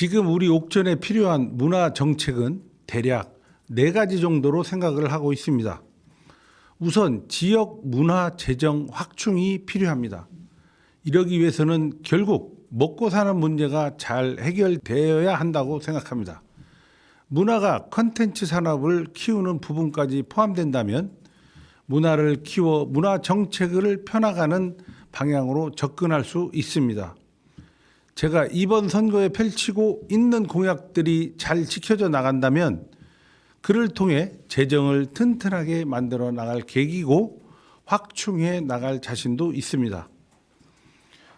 지금 우리 옥천에 필요한 문화 정책은 대략 네 가지 정도로 생각을 하고 있습니다. 우선 지역 문화 재정 확충이 필요합니다. 이러기 위해서는 결국 먹고 사는 문제가 잘 해결되어야 한다고 생각합니다. 문화가 컨텐츠 산업을 키우는 부분까지 포함된다면 문화를 키워 문화 정책을 펴나가는 방향으로 접근할 수 있습니다. 제가 이번 선거에 펼치고 있는 공약들이 잘 지켜져 나간다면 그를 통해 재정을 튼튼하게 만들어 나갈 계기고 확충해 나갈 자신도 있습니다.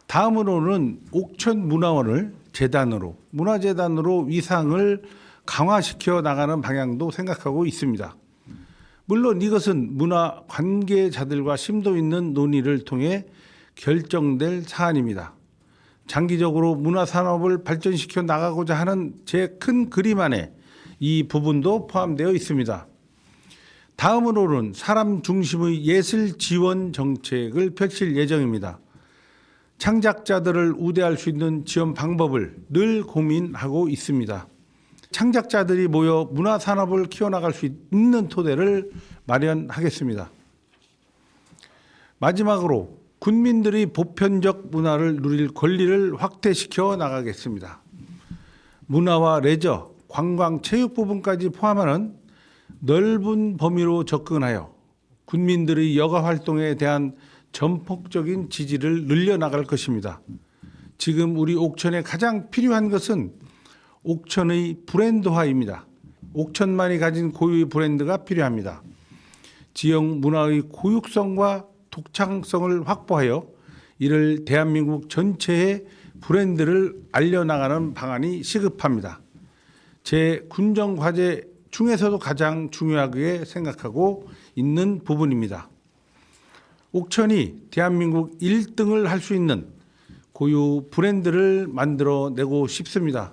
다음으로는 옥천 문화원을 재단으로 문화재단으로 위상을 강화시켜 나가는 방향도 생각하고 있습니다. 물론 이것은 문화 관계자들과 심도 있는 논의를 통해 결정될 사안입니다. 장기적으로 문화 산업을 발전시켜 나가고자 하는 제 큰 그림 안에 이 부분도 포함되어 있습니다. 다음으로는 사람 중심의 예술 지원 정책을 펼칠 예정입니다. 창작자들을 우대할 수 있는 지원 방법을 늘 고민하고 있습니다. 창작자들이 모여 문화 산업을 키워나갈 수 있는 토대를 마련하겠습니다. 마지막으로 군민들이 보편적 문화를 누릴 권리를 확대시켜 나가겠습니다. 문화와 레저, 관광, 체육 부분까지 포함하는 넓은 범위로 접근하여 군민들의 여가 활동에 대한 전폭적인 지지를 늘려나갈 것입니다. 지금 우리 옥천에 가장 필요한 것은 옥천의 브랜드화입니다. 옥천만이 가진 고유의 브랜드가 필요합니다. 지역 문화의 고육성과 독창성을 확보하여 이를 대한민국 전체의 브랜드를 알려나가는 방안이 시급합니다. 제 군정 과제 중에서도 가장 중요하게 생각하고 있는 부분입니다. 옥천이 대한민국 1등을 할 수 있는 고유 브랜드를 만들어 내고 싶습니다.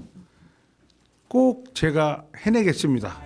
꼭 제가 해내겠습니다.